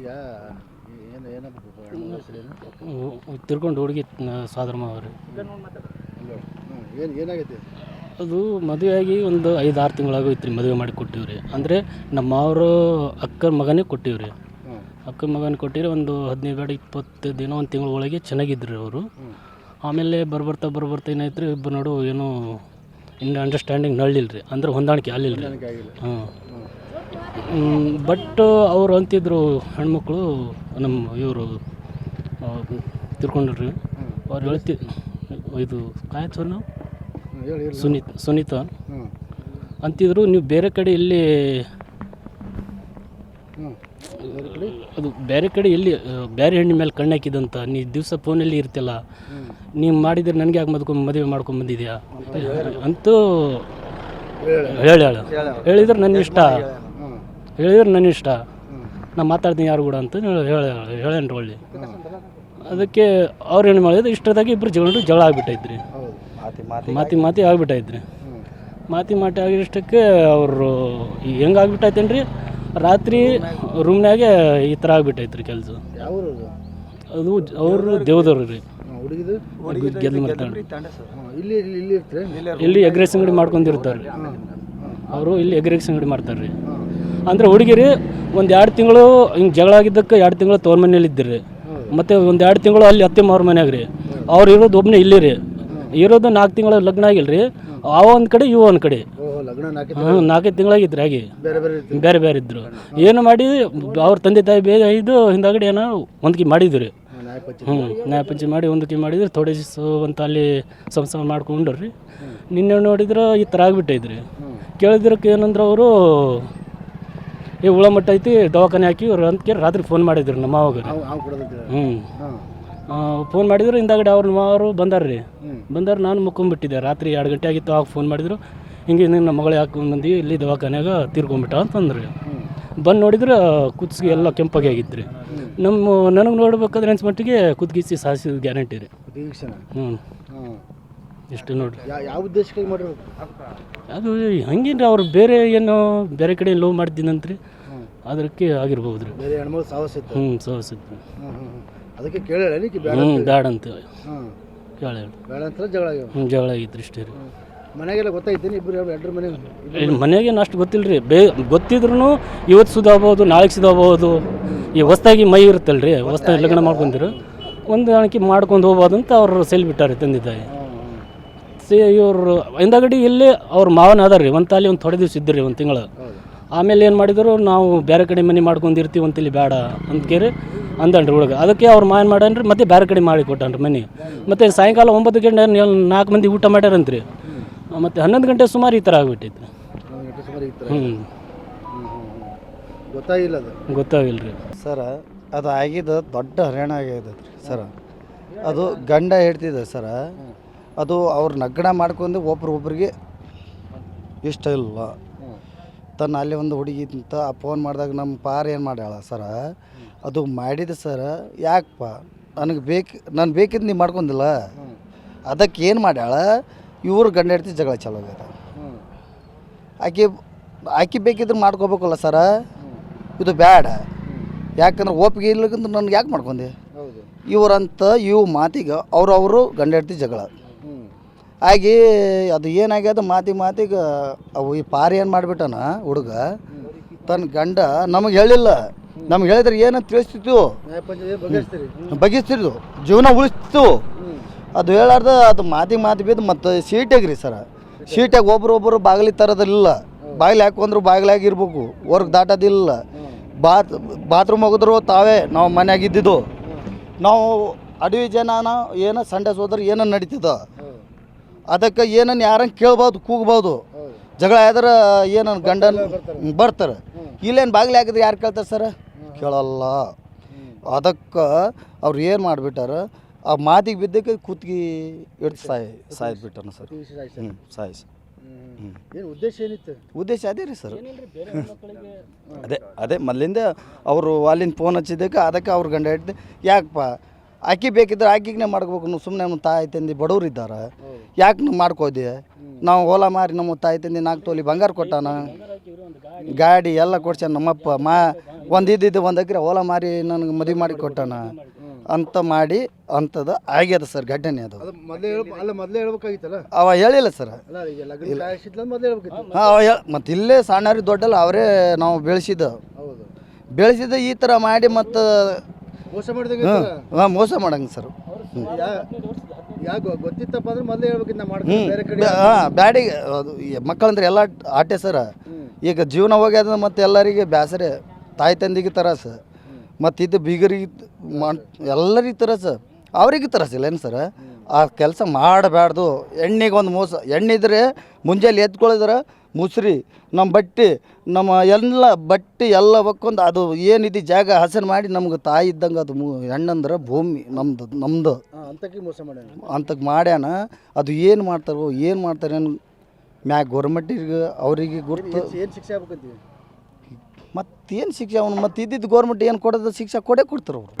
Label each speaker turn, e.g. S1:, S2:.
S1: ಈಗ ಏನು
S2: ತಿರ್ಕೊಂಡು ಹುಡುಗಿ ಸಾಧರ್ಮ ಅವ್ರಿ.
S1: ಏನು ಏನಾಗೈತೆ
S2: ಅದು ಮದುವೆಯಾಗಿ ಒಂದು ಐದು ಆರು ತಿಂಗಳಾಗೋಯ್ತು ರೀ ಮದುವೆ ಮಾಡಿ ಕೊಟ್ಟಿವ್ರಿ. ಅಂದರೆ ನಮ್ಮ ಮಾವರು ಅಕ್ಕನ ಮಗನೇ ಕೊಟ್ಟಿವ್ರಿ. ಅಕ್ಕನ ಮಗನ ಕೊಟ್ಟಿರಿ ಒಂದು ಹದಿನೈದು ಬೇಡ ಇಪ್ಪತ್ತು ದಿನ ಒಂದು ತಿಂಗಳೊಳಗೆ ಚೆನ್ನಾಗಿದ್ರು ಅವರು. ಆಮೇಲೆ ಬರ್ಬರ್ತಾ ಬರ್ಬರ್ತಾ ಏನಾಯ್ತು ರೀ ಇಬ್ಬರು ನಡು ಏನು ಇನ್ನು ಅಂಡರ್ಸ್ಟ್ಯಾಂಡಿಂಗ್ ನಳ್ಳಿಲ್ಲ ರೀ ಅಂದ್ರೆ ಹೊಂದಾಣಿಕೆ ಅಲ್ಲಿಲ್ಲ ರೀ ಹಾಂ ಬಟ್ ಅವ್ರು ಅಂತಿದ್ರು ಹೆಣ್ಮಕ್ಳು ನಮ್ಮ ಇವರು ತಿರ್ಕೊಂಡ್ರಿ.
S1: ರೀ
S2: ಅವ್ರು ಹೇಳ್ತಿ ಇದು ಕಾಯ್ತು ನಾವು? ಸುನೀತ್ ಸುನೀತಾ. ಅಂತಿದ್ರು ನೀವು ಬೇರೆ ಕಡೆ
S1: ಕಡೆ
S2: ಅದು ಬೇರೆ ಕಡೆ ಎಲ್ಲಿ ಬೇರೆ ಹೆಣ್ಣಿನ ಮೇಲೆ ಕಣ್ಣು ಹಾಕಿದಂತ ನೀ ದಿವಸ ಫೋನಲ್ಲಿ ಇರ್ತಿಲ್ಲ. ನೀವು ಮಾಡಿದ್ರೆ ನನಗೆ ಯಾಕೆ ಮದ್ಕೊಂಡು ಮದುವೆ ಮಾಡ್ಕೊಂಡು ಬಂದಿದ್ಯಾ? ಅಂತೂ
S1: ಹೇಳಿ
S2: ಹೇಳಿ. ಹೇಳ ಹೇಳಿದ್ರೆ ನನ್ನ ಇಷ್ಟ. ಹೇಳಿದ್ರೆ ನನ್ನ ಇಷ್ಟ.
S1: ನಾನು
S2: ನಾ ಮಾತಾಡ್ತೀನಿ ಯಾರು ಕೂಡ ಅಂತ ಹೇಳಿ ಹೇಳೇನ್ರಿ ಒಳ್ಳೆ. ಅದಕ್ಕೆ ಅವ್ರು ಏನು ಮಾಡಿದ್ರು ಇಷ್ಟದಾಗಿ ಇಬ್ಬರು ಜಗಳು ಜಗಳ ಆಗಿಬಿಟ್ಟೈತ್ರಿ.
S1: ಹೌದು.
S3: ಮಾತಿ ಮಾತಿ
S2: ಮಾತಿ ಮಾತಿ ಆಗ್ಬಿಟ್ಟೈತ್ರಿ. ಮಾತಿ ಮಾತಿ ಆಗಿಷ್ಟಕ್ಕೆ ಅವರು ಹೆಂಗೆ ಆಗ್ಬಿಟ್ಟೈತೇನ್ರಿ? ರಾತ್ರಿ ರೂಮ್ನಾಗೆ ಈ ಥರ ಆಗ್ಬಿಟ್ಟೈತ್ರಿ ಕೆಲಸ.
S1: ಅದು
S2: ಅವರು ದೇವದವ್ರು ರೀ. ಗೆದ್ದು
S1: ಇಲ್ಲಿ ಇಲ್ಲಿ ಇಲ್ಲಿ ಇರ್ತೀರಿ
S2: ಇಲ್ಲಿ ಎಗ್ರೆಸ್ ಅಂಗಡಿ ಮಾಡ್ಕೊಂಡಿರ್ತಾರೆ ರೀ ಅವರು ಇಲ್ಲಿ ಎಗ್ರೆಸ್ ಅಂಗಡಿ ಮಾಡ್ತಾರೆ ರೀ ಅಂದ್ರೆ ಹುಡುಗಿರಿ ಒಂದು ಎರಡು ತಿಂಗಳು ಹಿಂಗೆ ಜಗಳ ಆಗಿದ್ದಕ್ಕೆ ಎರಡು ತಿಂಗಳು ತೋರ್ ಮನೇಲಿ ಇದ್ದಿರಿ. ಮತ್ತು ಒಂದು ಎರಡು ತಿಂಗಳು ಅಲ್ಲಿ ಅತ್ತೆ ಅವ್ರ ಮನ್ಯಾಗ ರೀ ಅವ್ರು ಇರೋದು ಒಬ್ಬನೇ ಇಲ್ಲಿ ರೀ ಇರೋದು ನಾಲ್ಕು ತಿಂಗಳ ಲಗ್ನ ಆಗಿಲ್ಲ ರೀ ಅವ ಒಂದು ಕಡೆ ಇವ ಒಂದು ಕಡೆ. ಹಾಂ ನಾಲ್ಕೈದು ತಿಂಗಳಾಗಿತ್ತು ಆಗಿ
S1: ಬೇರೆ ಬೇರೆ
S2: ಇದ್ರು. ಏನು ಮಾಡಿ ಅವ್ರ ತಂದೆ ತಾಯಿ ಬೇಗ ಇದು ಹಿಂದಾಗಡೆ ಏನೋ ಹೊಂದಿಕೆ ಮಾಡಿದ್ರು.
S1: ನ್ಯಾಯ
S2: ಹ್ಞೂ ನ್ಯಾಯಪಂಚಿ ಮಾಡಿ ಹೊಂದಿಕೆ ಮಾಡಿದ್ರೆ ಥೋಡೆ ದಿವಸ ಅಂತ ಅಲ್ಲಿ ಸಂಸಾರ ಮಾಡ್ಕೊಂಡ್ರಿ. ನಿನ್ನೆ ನೋಡಿದ್ರೆ ಈ ಥರ ಆಗ್ಬಿಟ್ಟೈತ್ರಿ. ಕೇಳಿದ್ರಕ್ಕೆ ಏನಂದ್ರೆ ಅವರು ಏ ಉಳಮಟ್ಟ ಮಟ್ಟ ಐತಿ ದವಾಖಾನೆ ಹಾಕಿ ಇವ್ರು ಅಂತ ಕೇಳಿ ರಾತ್ರಿ ಫೋನ್ ಮಾಡಿದ್ರು ನಮ್ಮ
S1: ಅವಾಗ
S2: ಹ್ಞೂ ಫೋನ್ ಮಾಡಿದ್ರು ಹಿಂದಾಗಡೆ ಅವ್ರ ಮಾವರು ಬಂದಾರ ರೀ. ಬಂದಾರ ನಾನು ಮುಕ್ಕೊಂಬಿಟ್ಟಿದ್ದೆ. ರಾತ್ರಿ ಎರಡು ಗಂಟೆ ಆಗಿತ್ತು ಆಗ ಫೋನ್ ಮಾಡಿದ್ರು. ಹಿಂಗೆ ನಿನ್ನ ಮಗಳು ಯಾಕೆ ಬಂದು ಇಲ್ಲಿ ದವಾಖಾನೆಯಾಗ ತೀರ್ಕೊಂಬಿಟ್ಟ ಅಂತಂದ್ರಿ ಬಂದು ನೋಡಿದ್ರೆ ಕುತ್ತಿಗೆ ಎಲ್ಲ ಕೆಂಪಾಗಿ ಆಗಿದ್ರಿ ನಮ್ಮ ನನಗೆ ನೋಡ್ಬೇಕಾದ್ರೆ ಅನ್ಸ್ ಮಟ್ಟಿಗೆ ಕುದ್ಗಿಸಿ ಸಾಸಿದ ಗ್ಯಾರಂಟಿ ರೀ. ಹ್ಞೂ ಇಷ್ಟು ನೋಡ್ರಿ.
S1: ಯಾವ ಉದ್ದೇಶಕ್ಕಾಗಿ ಮಾಡಿರೋದು?
S2: ಅದು ಹಂಗೇನ್ರಿ ಅವ್ರು ಬೇರೆ ಏನು ಬೇರೆ ಕಡೆ ಲೋ ಮಾಡ್ತೀನಂತ್ರಿ ಅದಕ್ಕೆ ಆಗಿರ್ಬೋದು ರೀ
S1: ಬೇರೆ ಹೆಣ್ಮಗಳು ಸಾಹಸ ಇತ್ತು.
S2: ಹ್ಞೂ
S1: ಹ್ಞೂ ಅದಕ್ಕೆ ನೀಕಿ ಬೇಡ
S2: ಹ್ಞೂ ಬ್ಯಾಡ ಅಂತ
S1: ಹಾಂ
S2: ಕೇಳಿ
S1: ಬೇಡ ಅಂತ ಜಗಳ ಆಗ್ಯಾವ.
S2: ಹ್ಞೂ ಜಗಳ ಆಗಿತ್ತು ಇಷ್ಟೇ ರೀ.
S1: ಮನೆಗೆಲ್ಲ ಗೊತ್ತಾಯ್ತೇನೆ ಇಬ್ಬರು ಎರಡರ ಮನೆ
S2: ಇಲ್ಲಿ ಮನೆಗೇನು ಅಷ್ಟು ಗೊತ್ತಿಲ್ಲ ರೀ ಬೇ ಗೊತ್ತಿದ್ರು ಇವತ್ತು ಸುಧಾಬೋದು ನಾಳೆಗೆ ಸುಧಾಬೋದು ಈ ಹೊಸ್ದಾಗಿ ಮೈ ಇರುತ್ತಲ್ಲ ರೀ ಹೊಸ್ದಾಗಿ ಲಗ್ನ ಮಾಡ್ಕೊಂಡಿರು ಒಂದು ಅಣಕಿ ಮಾಡ್ಕೊಂಡು ಹೋಗ್ಬೋದು ಅಂತ ಅವ್ರು ಸೆಲ್ ಬಿಟ್ಟಾರೆ
S1: ತಂದಿದ್ದಾರೆ
S2: ಸೇ ಇವರು ಹಿಂದಗಡಿ ಇಲ್ಲಿ ಅವ್ರ ಮಾವನ ಅದಾರ ರೀ ಒಂದು ತಾಲಿ ಒಂದು ಥೊಡೆ ದಿವ್ಸ ಇದ್ದರು ರೀ ಒಂದು ತಿಂಗಳು. ಆಮೇಲೆ ಏನು ಮಾಡಿದರು ನಾವು ಬೇರೆ ಕಡೆ ಮನೆ ಮಾಡ್ಕೊಂಡಿರ್ತೀವಿ ಅಂತೇಳಿ ಬೇಡ ಅಂತ ಕೇಳಿ ಅಂದನ್ರಿ ಹುಡುಗ. ಅದಕ್ಕೆ ಅವ್ರು ಮಾಯನ್ ಮಾಡನ್ರಿ ಮತ್ತೆ ಬೇರೆ ಕಡೆ ಮಾಡಿ ಕೊಟ್ಟನ್ರಿ ಮನೆ. ಮತ್ತು ಸಾಯಂಕಾಲ ಒಂಬತ್ತು ಗಂಟೆ ನಾಲ್ಕು ಮಂದಿ ಊಟ ಮಾಡ್ಯಾರಂತ್ರಿ. ಮತ್ತು ಹನ್ನೊಂದು ಗಂಟೆ ಸುಮಾರು ಈ ಥರ ಆಗ್ಬಿಟ್ಟೈತೆ
S1: ಒಂದು ಗಂಟೆ ಸುಮಾರು ಇತ್ತು
S2: ಹ್ಞೂ
S1: ಹ್ಞೂ ಹ್ಞೂ ಹ್ಞೂ ಗೊತ್ತಾಗಿಲ್ಲ ಅದು.
S2: ಗೊತ್ತಾಗಿಲ್ಲ ರೀ
S3: ಸರ ಅದು ಆಗಿದ ದೊಡ್ಡ ಹರಿಯಾಣ ಆಗ್ಯದ ಸರ. ಅದು ಗಂಡ ಹೇಳ್ತಿದ್ದ ಸರ ಅದು ಅವ್ರು ನಗ್ಗಣ ಮಾಡ್ಕೊಂಡು ಒಬ್ರಿಗೊಬ್ರಿಗೆ ಇಷ್ಟ ಇಲ್ಲ. ತನ್ನ ಅಲ್ಲಿ ಒಂದು ಹುಡುಗಿ ಅಂತ ಫೋನ್ ಮಾಡಿದಾಗ ನಮ್ಮ ಪಾರ್ ಏನು ಮಾಡ್ಯಾಳ ಸರ ಅದು ಮಾಡಿದ ಸರ ಯಾಕಪ್ಪ ನನಗೆ ಬೇಕು ನಾನು ಬೇಕಿದ್ದು ನೀವು ಮಾಡ್ಕೊಂಡಿಲ್ಲ ಅದಕ್ಕೆ ಏನು ಮಾಡ್ಯಾಳ ಇವ್ರು ಗಂಡ ಹೆಡ್ತಿ ಜಗಳ ಚಲೋ ಆಗ್ಯದ. ಆಕೆ ಆಕೆ ಬೇಕಿದ್ರೆ ಮಾಡ್ಕೋಬೇಕಲ್ಲ ಸರ ಇದು ಬ್ಯಾಡ. ಯಾಕಂದ್ರೆ ಒಪ್ಪಿಗೆ ಇಲ್ಲಕಂದ್ರೆ ನನಗೆ ಯಾಕೆ ಮಾಡ್ಕೊಂಡೆ ಇವರಂತ ಇವು ಮಾತಿಗೆ ಅವ್ರವರು ಗಂಡ ಹೆಡ್ತಿ ಜಗಳ. ಆಗಿ ಅದು ಏನಾಗ್ಯದ? ಮಾತಿ ಮಾತಿಗೆ ಅವು ಈ ಪಾರಿ ಏನು ಮಾಡಿಬಿಟ್ಟನ ಹುಡುಗ? ತನ್ನ ಗಂಡ ನಮಗೆ ಹೇಳಿಲ್ಲ. ನಮ್ಗೆ ಹೇಳಿದ್ರೆ ಏನು ತಿಳಿಸ್ತಿತ್ತು
S1: ನ್ಯಾಯ ಪಂಚಾಯತ್ ಬಗೆಹರಿಸ್ತೀರಿ ಹ್ಞೂ
S3: ಬಗೆಸ್ತಿದ್ದು ಜೀವನ ಉಳಿಸ್ತಿತ್ತು ಅದು ಹೇಳಾರ್ದ, ಅದು ಮಾತಿ ಮಾತಿ ಬಿದ್ದು ಮತ್ತು ಸೀಟಾಗ್ರಿ ಸರ. ಸೀಟಾಗಿ ಒಬ್ರು ಒಬ್ಬರು ಬಾಗಿಲಿ ತರೋದಿಲ್ಲ. ಬಾಗಿಲು ಹಾಕೊಂಡ್ರು ಬಾಗಿಲಾಗಿರ್ಬೇಕು. ಹೊರ್ಗೆ ದಾಟೋದಿಲ್ಲ. ಬಾತ್, ಬಾತ್ರೂಮ್ ಹೋಗಿದ್ರು ತಾವೇ ನಾವು ಮನ್ಯಾಗ ಇದ್ದಿದ್ದು. ನಾವು ಅಡವಿ ಜನನ ಏನೋ ಸಂಡೆ ಹೋದ್ರೆ ಏನೋ ನಡೀತದ ಅದಕ್ಕೆ ಏನನ್ನ ಯಾರಂಗೆ ಕೇಳ್ಬೋದು ಕೂಗ್ಬೋದು ಜಗಳ ಆದ್ರೆ ಏನನ್ನ ಗಂಡನ್ ಬರ್ತಾರೆ. ಇಲ್ಲೇನು ಬಾಗಿಲು ಹಾಕಿದ್ರೆ ಯಾರು ಕೇಳ್ತಾರೆ ಸರ್? ಕೇಳಲ್ಲ. ಅದಕ್ಕೆ ಅವ್ರು ಏನು ಮಾಡಿಬಿಟ್ಟಾರ ಆ ಮಾತಿಗೆ ಬಿದ್ದಕ್ಕೆ ಕುತ್ತಿಗೆ ಹಿಡ್ದು ಸಾಯ್ ಸಾಯ್ಬಿಟ್ಟಾನ ಸರ್. ಹ್ಞೂ ಸಾಯ್
S1: ಹ್ಞೂ ಏನು ಉದ್ದೇಶ ಏನಿತ್ತು?
S3: ಉದ್ದೇಶ ಅದೇ ರೀ ಸರ್. ಅದೇ ಅದೇ ಮೊದಲಿಂದ ಅವರು ಅಲ್ಲಿಂದ ಫೋನ್ ಹಚ್ಚಿದ್ದಕ್ಕೆ ಅದಕ್ಕೆ ಅವ್ರ ಗಂಡ ಹಿಡ್ದು ಯಾಕಪ್ಪ ಆಕಿ ಬೇಕಿದ್ರೆ ಆಕಿಗೆ ಮಾಡ್ಕೋಬೇಕು. ನೀವು ಸುಮ್ಮನೆ ನಮ್ಮ ತಾಯಿ ತಂದೆ ಬಡವ್ರು ಇದ್ದಾರೆ? ಯಾಕೆ ನಾವು ಮಾಡ್ಕೋದೆ ನಾವು ಹೊಲ ಮಾರಿ ನಮ್ಮ ತಾಯಿ ತಂದೆ ನಾಲ್ಕು ತೋಲಿ ಬಂಗಾರ ಕೊಟ್ಟಾನ? ಗಾಡಿ ಎಲ್ಲ ಕೊಡ್ಸ್ಯಾನ ನಮ್ಮಪ್ಪ. ಮಾ ಒಂದು ಇದ್ದಿದ್ದು ಒಂದು ಎಕರೆ ಹೊಲ ಮಾರಿ ನನಗೆ ಮದುವೆ ಮಾಡಿ ಕೊಟ್ಟಾನ? ಅಂತ ಮಾಡಿ ಅಂಥದ್ದು ಆಗ್ಯದ ಸರ್ ಘಟನೆ ಅದು. ಅವ ಹೇಳಿಲ್ಲ ಸರ್. ಹಾಂ ಮತ್ತು ಇಲ್ಲೇ ಸಣ್ಣ ದೊಡ್ಡಲ್ಲ ಅವರೇ ನಾವು ಬೆಳೆಸಿದ್ದು.
S1: ಬೆಳೆಸಿದ
S3: ಬೆಳೆಸಿದ್ದು ಈ ಥರ ಮಾಡಿ ಮತ್ತು
S1: ಮೋಸ ಮಾಡಿದಾಗ
S3: ಹಾಂ ಮೋಸ ಮಾಡಂಗೆ ಸರ್.
S1: ಯಾಕ ಗೊತ್ತಿತ್ತಪ್ಪ ಅಂದ್ರೆ ಮೊದಲೇ ಹೇಳ್ಬೇಕಿತ್ತು ಮಾಡ್ತೀನಿ ಬೇರೆ ಕಡೆ
S3: ಹಾಂ ಬ್ಯಾಡಿಗೆ ಅದು ಮಕ್ಕಳಂದ್ರೆ ಎಲ್ಲ ಆಟೆ ಸರ್. ಈಗ ಜೀವನ ಹೋಗ್ಯದ ಮತ್ತೆ ಎಲ್ಲರಿಗೆ ಬ್ಯಾಸರೆ ತಾಯಿ ತಂದಿಗೆ ತರಾಸ ಮತ್ತು ಇದು ಬೀಗರಿಗೆ ಮಾಡ್ ಎಲ್ಲರಿಗೆ ತರಸ ಅವ್ರಿಗೆ ತರಸಿಲ್ಲ ಏನು ಸರ್? ಆ ಕೆಲಸ ಮಾಡಬಾರ್ದು ಎಣ್ಣೆಗೆ ಒಂದು ಮೋಸ ಎಣ್ಣೆ ಇದ್ರೆ ಮುಂಜಾನೆ ಎತ್ಕೊಳ್ಳಿದ್ರೆ ಮುಸ್ರಿ ನಮ್ಮ ಬಟ್ಟೆ ನಮ್ಮ ಎಲ್ಲ ಬಟ್ಟೆ ಎಲ್ಲ ಒಕ್ಕೊಂದು ಅದು ಏನಿದೆ ಜಾಗ ಹಸನ್ ಮಾಡಿ ನಮ್ಗೆ ತಾಯಿ ಇದ್ದಂಗೆ ಅದು ಮು ಹೆಣ್ಣಂದ್ರೆ ಭೂಮಿ ನಮ್ದು ನಮ್ಮದು
S1: ಅಂತಕ್ಕೆ ಮೋಸ ಮಾಡ್ಯಾನ?
S3: ಅಂತಕ್ಕೆ ಮಾಡ್ಯಾನ. ಅದು ಏನು ಮಾಡ್ತಾರೋ ಏನು ಮಾಡ್ತಾರೆ ಮ್ಯಾಗ ಗೌರ್ಮೆಂಟಿಗೆ ಅವರಿಗೆ ಗುರ್ತು
S1: ಏನು ಶಿಕ್ಷೆ ಆಗ್ಬೇಕಂತೀವಿ?
S3: ಮತ್ತೇನು ಶಿಕ್ಷೆ ಅವನು ಮತ್ತೆ ಇದ್ದಿದ್ದು ಗೌರ್ಮೆಂಟ್ ಏನು ಕೊಡೋದು ಶಿಕ್ಷೆ ಕೊಡೇ ಕೊಡ್ತಾರೆ ಅವರು.